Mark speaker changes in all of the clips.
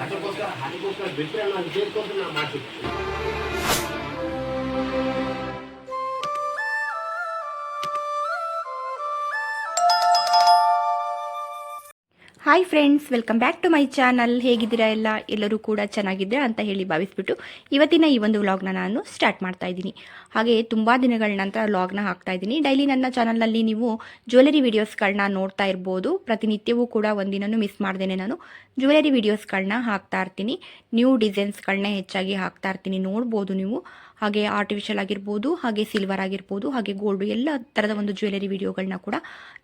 Speaker 1: ಅದಕ್ಕೋಸ್ಕರ ಅದಕ್ಕೋಸ್ಕರ ಬಿಟ್ಟರೆ ನಾನು ಸೇರ್ಕೊಂಡು ನಾನು ಮಾಡ್ತೀನಿ
Speaker 2: hi friends welcome back to my channel ಹೇಗಿದ್ದೀರಾ ಎಲ್ಲ? ಎಲ್ಲರೂ ಕೂಡ ಚೆನ್ನಾಗಿದ್ದೀರಾ ಅಂತ ಹೇಳಿ ಭಾವಿಸ್ಬಿಟ್ಟು ಇವತ್ತಿನ ಈ ಒಂದು ವ್ಲಾಗ್ನ ನಾನು ಸ್ಟಾರ್ಟ್ ಮಾಡ್ತಾ ಇದ್ದೀನಿ. ಹಾಗೆ ತುಂಬ ದಿನಗಳ ನಂತರ ವ್ಲಾಗ್ನ ಹಾಕ್ತಾ ಇದ್ದೀನಿ. ಡೈಲಿ ನನ್ನ ಚಾನಲ್ನಲ್ಲಿ ನೀವು ಜ್ಯುವೆಲರಿ ವೀಡಿಯೋಸ್ಗಳನ್ನ ನೋಡ್ತಾ ಇರ್ಬೋದು. ಪ್ರತಿನಿತ್ಯವೂ ಕೂಡ ಒಂದಿನೂ ಮಿಸ್ ಮಾಡ್ದೇನೆ ನಾನು. ಜ್ಯುವೆಲರಿ ವೀಡಿಯೋಸ್ಗಳನ್ನ ಹಾಕ್ತಾ ಇರ್ತೀನಿ. ನ್ಯೂ ಡಿಸೈನ್ಸ್ಗಳನ್ನ ಹೆಚ್ಚಾಗಿ ಹಾಕ್ತಾ ಇರ್ತೀನಿ. ನೋಡ್ಬೋದು ನೀವು. ಹಾಗೆ ಆರ್ಟಿಫಿಷಿಯಲ್ ಆಗಿರ್ಬೋದು, ಹಾಗೆ ಸಿಲ್ವರ್ ಆಗಿರ್ಬೋದು, ಹಾಗೆ ಗೋಲ್ಡ್ ಎಲ್ಲ ಥರದ ಒಂದು ಜ್ಯುವೆಲರಿ ವಿಡಿಯೋಗಳನ್ನ ಕೂಡ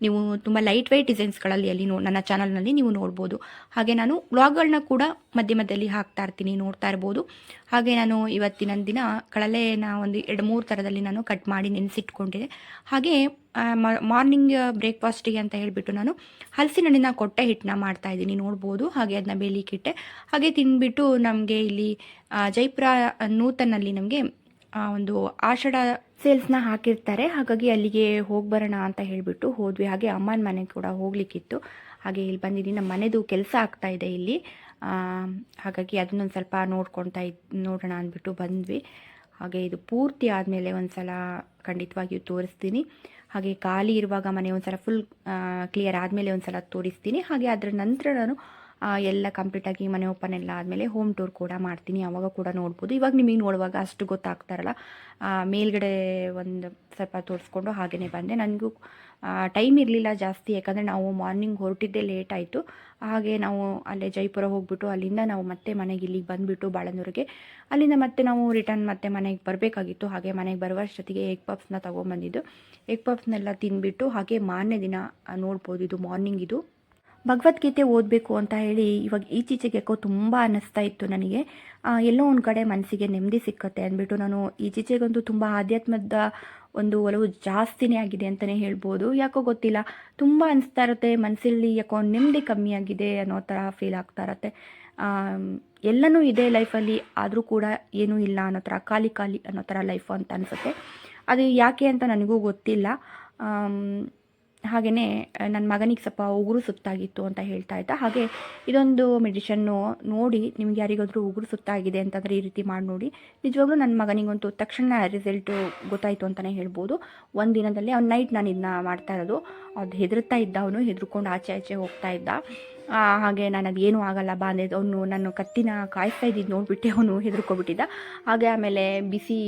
Speaker 2: ನೀವು ತುಂಬ ಲೈಟ್ ವೈಟ್ ಡಿಸೈನ್ಸ್ಗಳಲ್ಲಿ ಅಲ್ಲಿ ನೋ ನನ್ನ ಚಾನಲ್ನಲ್ಲಿ ನೀವು ನೋಡ್ಬೋದು. ಹಾಗೆ ನಾನು ವ್ಲಾಗ್ಗಳನ್ನ ಕೂಡ ಮಧ್ಯ ಮಧ್ಯದಲ್ಲಿ ಹಾಕ್ತಾ ಇರ್ತೀನಿ, ನೋಡ್ತಾ ಇರ್ಬೋದು. ಹಾಗೆ ನಾನು ಇವತ್ತಿನ ದಿನ ಕಳಲೆನ ಒಂದು ಎರಡು ಮೂರು ಥರದಲ್ಲಿ ನಾನು ಕಟ್ ಮಾಡಿ ನೆನೆಸಿಟ್ಕೊಂಡಿದೆ. ಹಾಗೆ ಮಾರ್ನಿಂಗ್ ಬ್ರೇಕ್ಫಾಸ್ಟಿಗೆ ಅಂತ ಹೇಳಿಬಿಟ್ಟು ನಾನು ಹಲಸಿನ ಹಣ್ಣಿನ ಕೊಟ್ಟೆ ಹಿಟ್ಟನ್ನ ಮಾಡ್ತಾ ಇದ್ದೀನಿ, ನೋಡ್ಬೋದು. ಹಾಗೆ ಅದನ್ನ ಬೇಲಿಕ್ಕಿಟ್ಟೆ ಹಾಗೆ ತಿಂದ್ಬಿಟ್ಟು ನಮಗೆ ಇಲ್ಲಿ ಜೈಪುರ ನೂತನಲ್ಲಿ ನಮಗೆ ಒಂದು ಆಷಾಢ ಸೇಲ್ಸ್ನ ಹಾಕಿರ್ತಾರೆ. ಹಾಗಾಗಿ ಅಲ್ಲಿಗೆ ಹೋಗಿ ಬರೋಣ ಅಂತ ಹೇಳಿಬಿಟ್ಟು ಹೋದ್ವಿ. ಹಾಗೆ ಅಮ್ಮನ ಮನೆ ಕೂಡ ಹೋಗ್ಲಿಕ್ಕಿತ್ತು. ಹಾಗೆ ಇಲ್ಲಿ ಬಂದಿದ್ದೀನಿ. ನಮ್ಮ ಮನೆದು ಕೆಲಸ ಆಗ್ತಾ ಇದೆ ಇಲ್ಲಿ. ಹಾಗಾಗಿ ಅದನ್ನೊಂದು ಸ್ವಲ್ಪ ನೋಡ್ಕೊತಾ ಇದ್, ನೋಡೋಣ ಅಂದ್ಬಿಟ್ಟು ಬಂದ್ವಿ. ಹಾಗೆ ಇದು ಪೂರ್ತಿ ಆದಮೇಲೆ ಒಂದು ಸಲ ಖಂಡಿತವಾಗಿಯೂ ತೋರಿಸ್ತೀನಿ. ಹಾಗೆ ಖಾಲಿ ಇರುವಾಗ ಮನೆ ಒಂದು ಸಲ ಫುಲ್ ಕ್ಲಿಯರ್ ಆದಮೇಲೆ ಒಂದು ಸಲ ತೋರಿಸ್ತೀನಿ. ಹಾಗೆ ಅದರ ನಂತರ ನಾನು ಎಲ್ಲ ಕಂಪ್ಲೀಟಾಗಿ ಮನೆ ಓಪನ್ ಎಲ್ಲ ಆದಮೇಲೆ ಹೋಮ್ ಟೂರ್ ಕೂಡ ಮಾಡ್ತೀನಿ ಅವಾಗ ಕೂಡ ನೋಡ್ಬೋದು. ಇವಾಗ ನಿಮಗೆ ನೋಡುವಾಗ ಅಷ್ಟು ಗೊತ್ತಾಗ್ತಾರಲ್ಲ. ಮೇಲ್ಗಡೆ ಒಂದು ಸ್ವಲ್ಪ ತೋರಿಸ್ಕೊಂಡು ಹಾಗೆಯೇ ಬಂದೆ. ನನಗೂ ಟೈಮ್ ಇರಲಿಲ್ಲ ಜಾಸ್ತಿ, ಯಾಕಂದರೆ ನಾವು ಮಾರ್ನಿಂಗ್ ಹೊರಟಿದ್ದೇ ಲೇಟ್ ಆಯಿತು. ಹಾಗೆ ನಾವು ಅಲ್ಲೇ ಜೈಪುರ ಹೋಗ್ಬಿಟ್ಟು ಅಲ್ಲಿಂದ ನಾವು ಮತ್ತೆ ಮನೆಗೆ ಇಲ್ಲಿಗೆ ಬಂದುಬಿಟ್ಟು ಬಾಳನೂರಿಗೆ. ಅಲ್ಲಿಂದ ಮತ್ತೆ ನಾವು ರಿಟರ್ನ್ ಮತ್ತೆ ಮನೆಗೆ ಬರಬೇಕಾಗಿತ್ತು. ಹಾಗೆ ಮನೆಗೆ ಬರುವಷ್ಟೊತ್ತಿಗೆ ಎಗ್ ಪಪ್ಸ್ನ ತೊಗೊಂಬಂದಿದ್ದು. ಎಗ್ ಪಪ್ಸ್ನೆಲ್ಲ ತಿಂದ್ಬಿಟ್ಟು ಹಾಗೆ ಮಾರನೇ ದಿನ ನೋಡ್ಬೋದು ಇದು ಮಾರ್ನಿಂಗ್ ಇದು. ಭಗವದ್ಗೀತೆ ಓದಬೇಕು ಅಂತ ಹೇಳಿ ಇವಾಗ ಈಚೀಚೆಗೆ ಯಾಕೋ ತುಂಬ ಅನ್ನಿಸ್ತಾ ಇತ್ತು ನನಗೆ. ಎಲ್ಲೋ ಒಂದು ಕಡೆ ಮನಸ್ಸಿಗೆ ನೆಮ್ಮದಿ ಸಿಕ್ಕತ್ತೆ ಅಂದ್ಬಿಟ್ಟು ನಾನು ಈಚೀಚೆಗಂತೂ ತುಂಬ ಆಧ್ಯಾತ್ಮದ ಒಂದು ಒಲವು ಜಾಸ್ತಿನೇ ಆಗಿದೆ ಅಂತಲೇ ಹೇಳ್ಬೋದು. ಯಾಕೋ ಗೊತ್ತಿಲ್ಲ, ತುಂಬ ಅನಿಸ್ತಾ ಇರುತ್ತೆ ಮನಸ್ಸಲ್ಲಿ ಯಾಕೋ ನೆಮ್ಮದಿ ಕಮ್ಮಿ ಆಗಿದೆ ಅನ್ನೋ ಥರ ಫೀಲ್ ಆಗ್ತಾ ಇರತ್ತೆ. ಎಲ್ಲನೂ ಇದೆ ಲೈಫಲ್ಲಿ ಆದರೂ ಕೂಡ ಏನೂ ಇಲ್ಲ ಅನ್ನೋ ಥರ ಖಾಲಿ ಖಾಲಿ ಅನ್ನೋ ಥರ ಲೈಫು ಅಂತ ಅನಿಸುತ್ತೆ. ಅದು ಯಾಕೆ ಅಂತ ನನಗೂ ಗೊತ್ತಿಲ್ಲ. ಹಾಗೆಯೇ ನನ್ನ ಮಗನಿಗೆ ಸ್ವಲ್ಪ ಉಗುರು ಸುತ್ತಾಗಿತ್ತು ಅಂತ ಹೇಳ್ತಾ ಇದ್ದ. ಹಾಗೆ ಇದೊಂದು ಮೆಡಿಷನ್ನು ನೋಡಿ ನಿಮ್ಗೆ ಯಾರಿಗಾದರೂ ಉಗುರು ಸುತ್ತಾಗಿದೆ ಅಂತಂದರೆ ಈ ರೀತಿ ಮಾಡಿ ನೋಡಿ. ನಿಜವಾಗ್ಲೂ ನನ್ನ ಮಗನಿಗಂತೂ ತಕ್ಷಣ ರಿಸಲ್ಟು ಗೊತ್ತಾಯಿತು ಅಂತಲೇ ಹೇಳ್ಬೋದು. ಒಂದು ದಿನದಲ್ಲಿ ಅವ್ನು ನೈಟ್ ನಾನು ಇದನ್ನ ಮಾಡ್ತಾ ಇರೋದು. ಅದು ಹೆದರ್ತಾ ಇದ್ದ, ಅವನು ಹೆದರ್ಕೊಂಡು ಆಚೆ ಆಚೆ ಹೋಗ್ತಾ ಇದ್ದ. ಹಾಗೆ ನಾನು ಅದು ಏನೂ ಆಗಲ್ಲ, ಬಾ ಅವನು ನನ್ನ ಕತ್ತಿನ ಕಾಯಿಸ್ತಾ ಇದ್ದಿದ್ದು ನೋಡಿಬಿಟ್ಟೆ, ಅವನು ಹೆದರ್ಕೊಬಿಟ್ಟಿದ್ದ. ಹಾಗೆ ಆಮೇಲೆ ಬಿಸಿ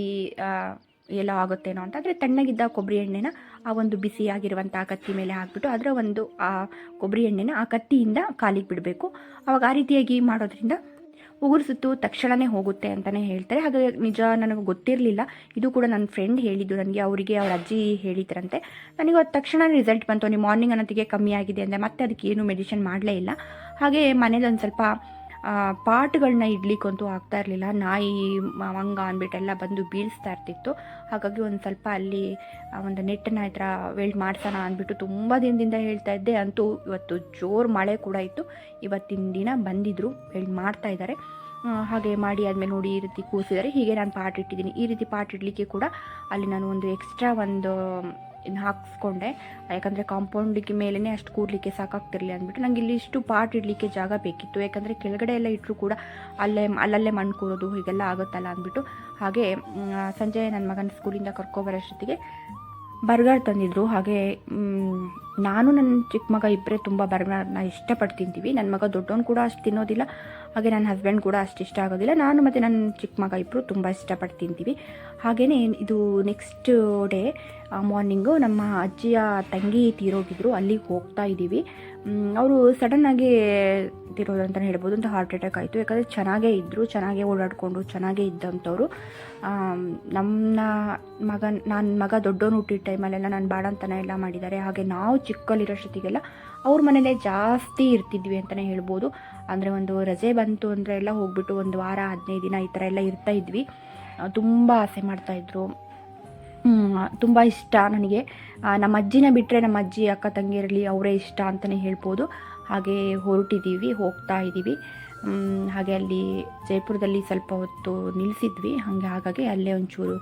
Speaker 2: ಎಲ್ಲ ಆಗುತ್ತೇನೋ ಅಂತ. ಆದರೆ ತಣ್ಣಗಿದ್ದ ಕೊಬ್ಬರಿ ಎಣ್ಣೆನ ಆ ಒಂದು ಬಿಸಿಯಾಗಿರುವಂಥ ಕತ್ತಿ ಮೇಲೆ ಹಾಕ್ಬಿಟ್ಟು ಅದರ ಒಂದು ಆ ಕೊಬ್ಬರಿ ಎಣ್ಣೆನ ಆ ಕತ್ತಿಯಿಂದ ಕಾಲಿಗೆ ಬಿಡಬೇಕು. ಅವಾಗ ಆ ರೀತಿಯಾಗಿ ಮಾಡೋದ್ರಿಂದ ಉಗುರು ಸುತ್ತು ತಕ್ಷಣವೇ ಹೋಗುತ್ತೆ ಅಂತಲೇ ಹೇಳ್ತಾರೆ. ಅದು ನಿಜ ನನಗೆ ಗೊತ್ತಿರಲಿಲ್ಲ. ಇದು ಕೂಡ ನನ್ನ ಫ್ರೆಂಡ್ ಹೇಳಿದ್ದು. ನನಗೆ ಅವರಿಗೆ ಅವ್ರ ಅಜ್ಜಿ ಹೇಳಿದ್ರಂತೆ. ನನಗೆ ಅದು ತಕ್ಷಣ ರಿಸಲ್ಟ್ ಬಂತು. ನೀವು ಮಾರ್ನಿಂಗ್ ಅನ್ನೋತ್ತಿಗೆ ಕಮ್ಮಿ ಆಗಿದೆ ಅಂದರೆ ಮತ್ತೆ ಅದಕ್ಕೆ ಏನು ಮೆಡಿಷನ್ ಮಾಡಲೇ ಇಲ್ಲ. ಹಾಗೆ ಮನೇಲಿ ಒಂದು ಸ್ವಲ್ಪ ಪಾಟ್ಗಳನ್ನ ಇಡ್ಲಿಕ್ಕಂತೂ ಆಗ್ತಾ ಇರಲಿಲ್ಲ. ನಾಯಿ ಮಂಗ ಅಂದ್ಬಿಟ್ಟೆಲ್ಲ ಬಂದು ಬೀಳಿಸ್ತಾ ಇರ್ತಿತ್ತು. ಹಾಗಾಗಿ ಒಂದು ಸ್ವಲ್ಪ ಅಲ್ಲಿ ಒಂದು ನೆಟ್ಟನ್ನ ಹತ್ರ ವೆಲ್ಡ್ ಮಾಡ್ಸೋಣ ಅಂದ್ಬಿಟ್ಟು ತುಂಬ ದಿನದಿಂದ ಹೇಳ್ತಾ ಇದ್ದೆ. ಅಂತೂ ಇವತ್ತು ಜೋರು ಮಳೆ ಕೂಡ ಇತ್ತು. ಇವತ್ತಿನ ದಿನ ಬಂದಿದ್ರು, ವೆಲ್ಡ್ ಮಾಡ್ತಾ ಇದ್ದಾರೆ ಹಾಗೆ ಮಾಡಿ ಆದಮೇಲೆ ನೋಡಿ ಈ ರೀತಿ ಕೂಸಿದ್ದಾರೆ ಹೀಗೆ ನಾನು ಪಾಟ್ ಇಟ್ಟಿದ್ದೀನಿ. ಈ ರೀತಿ ಪಾಟ್ ಇಡಲಿಕ್ಕೆ ಕೂಡ ಅಲ್ಲಿ ನಾನು ಒಂದು ಎಕ್ಸ್ಟ್ರಾ ಒಂದು ಇನ್ನು ಹಾಕಿಸ್ಕೊಂಡೆ. ಯಾಕಂದರೆ ಕಾಂಪೌಂಡಿಗೆ ಮೇಲೇ ಅಷ್ಟು ಕೂಡಲಿಕ್ಕೆ ಸಾಕಾಗ್ತಿರಲಿ ಅಂದ್ಬಿಟ್ಟು ನಂಗೆ ಇಲ್ಲಿ ಇಷ್ಟು ಪಾಟ್ ಇಡಲಿಕ್ಕೆ ಜಾಗ ಬೇಕಿತ್ತು. ಯಾಕಂದರೆ ಕೆಳಗಡೆ ಎಲ್ಲ ಇಟ್ಟರು ಕೂಡ ಅಲ್ಲೇ ಅಲ್ಲಲ್ಲೇ ಮಣ್ಣು ಕೂರೋದು ಹೀಗೆಲ್ಲ ಆಗುತ್ತಲ್ಲ ಅಂದ್ಬಿಟ್ಟು. ಹಾಗೆ ಸಂಜೆ ನನ್ನ ಮಗನ ಸ್ಕೂಲಿಂದ ಕರ್ಕೊಬರೋಷ್ಟೊತ್ತಿಗೆ ಬರ್ಗರ್ ತಂದಿದ್ರು. ಹಾಗೆ ನಾನು ನನ್ನ ಚಿಕ್ಕ ಮಗ ಇಬ್ಬರೇ ತುಂಬ ಬರ್ಗರ್ನ ಇಷ್ಟಪಟ್ಟು ತಿಂತೀವಿ ನನ್ನ ಮಗ ದೊಡ್ಡವನು ಕೂಡ ಅಷ್ಟು ತಿನ್ನೋದಿಲ್ಲ. ಹಾಗೆ ನನ್ನ ಹಸ್ಬೆಂಡ್ ಕೂಡ ಅಷ್ಟು ಇಷ್ಟ ಆಗೋದಿಲ್ಲ. ನಾನು ಮತ್ತು ನನ್ನ ಚಿಕ್ಕ ಮಗ ಇಬ್ಬರು ತುಂಬ ಇಷ್ಟಪಟ್ಟು ತಿಂತೀವಿ ಹಾಗೆಯೇ ಇದು ನೆಕ್ಸ್ಟ್ ಡೇ ಮಾರ್ನಿಂಗು ನಮ್ಮ ಅಜ್ಜಿಯ ತಂಗಿ ತೀರೋಗಿದ್ರು. ಅಲ್ಲಿಗೆ ಹೋಗ್ತಾ ಇದ್ದೀವಿ. ಅವರು ಸಡನ್ನಾಗಿ ತಿರೋದು ಅಂತಲೇ ಹೇಳ್ಬೋದು, ಅಂತ ಹಾರ್ಟ್ ಅಟ್ಯಾಕ್ ಆಯಿತು. ಯಾಕಂದರೆ ಚೆನ್ನಾಗೇ ಇದ್ದರು ಚೆನ್ನಾಗೇ ಓಡಾಡಿಕೊಂಡು, ಚೆನ್ನಾಗೇ ಇದ್ದಂಥವ್ರು. ನಮ್ಮ ಮಗ ನನ್ನ ಮಗ ದೊಡ್ಡವನು ಹುಟ್ಟಿದ ಟೈಮಲ್ಲೆಲ್ಲ ನಾನು ಬಾಡಂತನ ಎಲ್ಲ ಮಾಡಿದ್ದಾರೆ. ಹಾಗೆ ನಾವು ಚಿಕ್ಕಲ್ಲಿರೋಷ್ಟೊತ್ತಿಗೆಲ್ಲ ಅವ್ರ ಮನೇಲೆ ಜಾಸ್ತಿ ಇರ್ತಿದ್ವಿ ಅಂತಲೇ ಹೇಳ್ಬೋದು. ಅಂದರೆ ಒಂದು ರಜೆ ಬಂತು ಅಂದರೆ ಎಲ್ಲ ಹೋಗ್ಬಿಟ್ಟು ಒಂದು ವಾರ, ಹದಿನೈದು ದಿನ ಈ ಥರ ಎಲ್ಲ ಇರ್ತಾ ಇದ್ವಿ. ತುಂಬ ಆಸೆ ಮಾಡ್ತಾಯಿದ್ರು ತುಂಬ ಇಷ್ಟ ನನಗೆ. ನಮ್ಮ ಅಜ್ಜಿನ ಬಿಟ್ಟರೆ ನಮ್ಮ ಅಜ್ಜಿ, ಅಕ್ಕ ತಂಗಿಯರಲ್ಲಿ ಅವರೇ ಇಷ್ಟ ಅಂತಲೇ ಹೇಳ್ಬೋದು. ಹಾಗೆ ಹೊರಟಿದ್ದೀವಿ, ಹೋಗ್ತಾ ಇದ್ದೀವಿ. ಹಾಗೆ ಅಲ್ಲಿ ಜೈಪುರದಲ್ಲಿ ಸ್ವಲ್ಪ ಹೊತ್ತು ನಿಲ್ಲಿಸಿದ್ವಿ. ಹಾಗೆ ಹಾಗಾಗಿ ಅಲ್ಲೇ ಒಂಚೂರು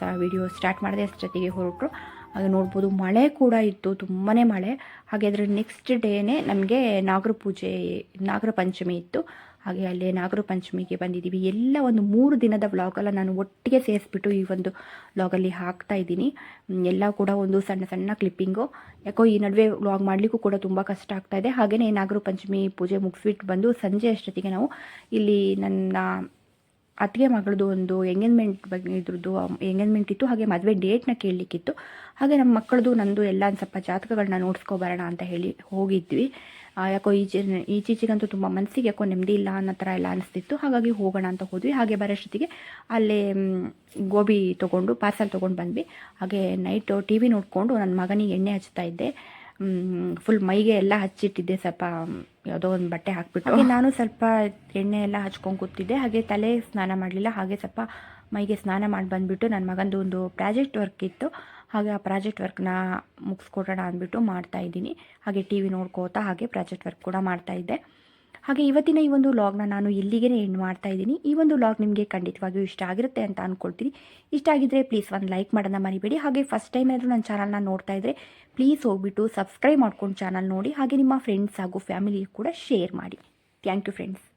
Speaker 2: ಸಹ ವಿಡಿಯೋ ಸ್ಟಾರ್ಟ್ ಮಾಡಿದೆ. ಅಷ್ಟೊತ್ತಿಗೆ ಹೊರಟರು. ಹಾಗೆ ನೋಡ್ಬೋದು ಮಳೆ ಕೂಡ ಇತ್ತು ತುಂಬಾ ಮಳೆ. ಹಾಗೆ ಅದರ ನೆಕ್ಸ್ಟ್ ಡೇನೇ ನಮಗೆ ನಾಗರ ಪೂಜೆ, ನಾಗರ ಪಂಚಮಿ ಇತ್ತು. ಹಾಗೆ ಅಲ್ಲಿ ನಾಗರ ಪಂಚಮಿಗೆ ಬಂದಿದ್ದೀವಿ. ಎಲ್ಲ ಒಂದು ಮೂರು ದಿನದ ವ್ಲಾಗಲ್ಲ ನಾನು ಒಟ್ಟಿಗೆ ಸೇರಿಸ್ಬಿಟ್ಟು ಈ ಒಂದು ವ್ಲಾಗಲ್ಲಿ ಹಾಕ್ತಾ ಇದ್ದೀನಿ. ಎಲ್ಲ ಕೂಡ ಒಂದು ಸಣ್ಣ ಸಣ್ಣ ಕ್ಲಿಪ್ಪಿಂಗು ಯಾಕೋ ಈ ನಡುವೆ ವ್ಲಾಗ್ ಮಾಡಲಿಕ್ಕೂ ಕೂಡ ತುಂಬ ಕಷ್ಟ ಆಗ್ತಾ ಇದೆ. ಹಾಗೆಯೇ ನಾಗರ ಪಂಚಮಿ ಪೂಜೆ ಮುಗಿಸ್ಬಿಟ್ಟು ಬಂದು ಸಂಜೆ ಅಷ್ಟೊತ್ತಿಗೆ ನಾವು ಇಲ್ಲಿ ನನ್ನ ಅತ್ತಿಗೆ ಮಗಳದು ಒಂದು ಎಂಗೇಜ್ಮೆಂಟ್ ಬಗ್ಗೆ ಇದ್ರದ್ದು ಎಂಗೇಜ್ಮೆಂಟ್ ಇತ್ತು. ಹಾಗೆ ಮದುವೆ ಡೇಟ್ನ ಕೇಳಲಿಕ್ಕಿತ್ತು. ಹಾಗೆ ನಮ್ಮ ಮಕ್ಕಳದು ನಂದು ಎಲ್ಲ ಒಂದು ಸ್ವಲ್ಪ ಜಾತಕಗಳನ್ನ ನೋಡ್ಸ್ಕೊಬರೋಣ ಅಂತ ಹೇಳಿ ಹೋಗಿದ್ವಿ. ಯಾಕೋ ಈಚೆ ಈಚೀಚೆಗಂತೂ ತುಂಬ ಮನಸ್ಸಿಗೆ ಯಾಕೋ ನೆಮ್ಮದಿ ಇಲ್ಲ ಅನ್ನೋ ಥರ ಎಲ್ಲ ಅನಿಸ್ತಿತ್ತು. ಹಾಗಾಗಿ ಹೋಗೋಣ ಅಂತ ಹೋದ್ವಿ. ಹಾಗೆ ಬರೋಷ್ಟೊತ್ತಿಗೆ ಅಲ್ಲೇ ಗೋಬಿ ತೊಗೊಂಡು ಪಾರ್ಸಲ್ ತೊಗೊಂಡು ಬಂದ್ವಿ. ಹಾಗೆ ನೈಟು ಟಿ ವಿ ನೋಡಿಕೊಂಡು ನನ್ನ ಮಗನಿಗೆ ಎಣ್ಣೆ ಹಚ್ತಾ ಇದ್ದೆ. ಫುಲ್ ಮೈಗೆ ಎಲ್ಲ ಹಚ್ಚಿಟ್ಟಿದ್ದೆ. ಸ್ವಲ್ಪ ಯಾವುದೋ ಒಂದು ಬಟ್ಟೆ ಹಾಕ್ಬಿಟ್ಟು. ನಾನು ಸ್ವಲ್ಪ ಎಣ್ಣೆ ಎಲ್ಲ ಹಚ್ಕೊಂಡು ಕೂತಿದ್ದೆ. ಹಾಗೆ ತಲೆ ಸ್ನಾನ ಮಾಡಲಿಲ್ಲ. ಹಾಗೆ ಸ್ವಲ್ಪ ಮೈಗೆ ಸ್ನಾನ ಮಾಡಿ ಬಂದುಬಿಟ್ಟು ನನ್ನ ಮಗಂದು ಒಂದು ಪ್ರಾಜೆಕ್ಟ್ ವರ್ಕ್ ಇತ್ತು. ಹಾಗೆ ಆ ಪ್ರಾಜೆಕ್ಟ್ ವರ್ಕ್ನ ಮುಗಿಸ್ಕೊಡೋಣ ಅಂದ್ಬಿಟ್ಟು ಮಾಡ್ತಾ ಇದ್ದೀನಿ. ಹಾಗೆ ಟಿ ವಿ ನೋಡ್ಕೋತಾ ಹಾಗೆ ಪ್ರಾಜೆಕ್ಟ್ ವರ್ಕ್ ಕೂಡ ಮಾಡ್ತಾ ಇದ್ದೆ. ಹಾಗೆ ಇವತ್ತಿನ ಈ ಒಂದು ಲಾಗ್ನ ನಾನು ಇಲ್ಲಿಗೆ ಎಂಡ್ ಮಾಡ್ತಾ ಇದ್ದೀನಿ. ಈ ಒಂದು ಲಾಗ್ ನಿಮಗೆ ಖಂಡಿತವಾಗಿಯೂ ಇಷ್ಟ ಆಗಿರುತ್ತೆ ಅಂತ ಅಂದ್ಕೊಳ್ತೀನಿ ಇಷ್ಟ ಆಗಿದ್ದರೆ ಪ್ಲೀಸ್ ಒಂದು ಲೈಕ್ ಮಾಡೋದನ್ನ ಮರಿಬೇಡಿ. ಹಾಗೆ ಫಸ್ಟ್ ಟೈಮ್ ಏನಾದರೂ ನನ್ನ ಚಾನಲ್ನ ನೋಡ್ತಾ ಇದ್ದರೆ ಪ್ಲೀಸ್ ಹೋಗ್ಬಿಟ್ಟು ಸಬ್ಸ್ಕ್ರೈಬ್ ಮಾಡ್ಕೊಂಡು ಚಾನಲ್ ನೋಡಿ. ಹಾಗೆ ನಿಮ್ಮ ಫ್ರೆಂಡ್ಸ್ ಹಾಗೂ ಫ್ಯಾಮಿಲಿ ಕೂಡ ಶೇರ್ ಮಾಡಿ. Thank you friends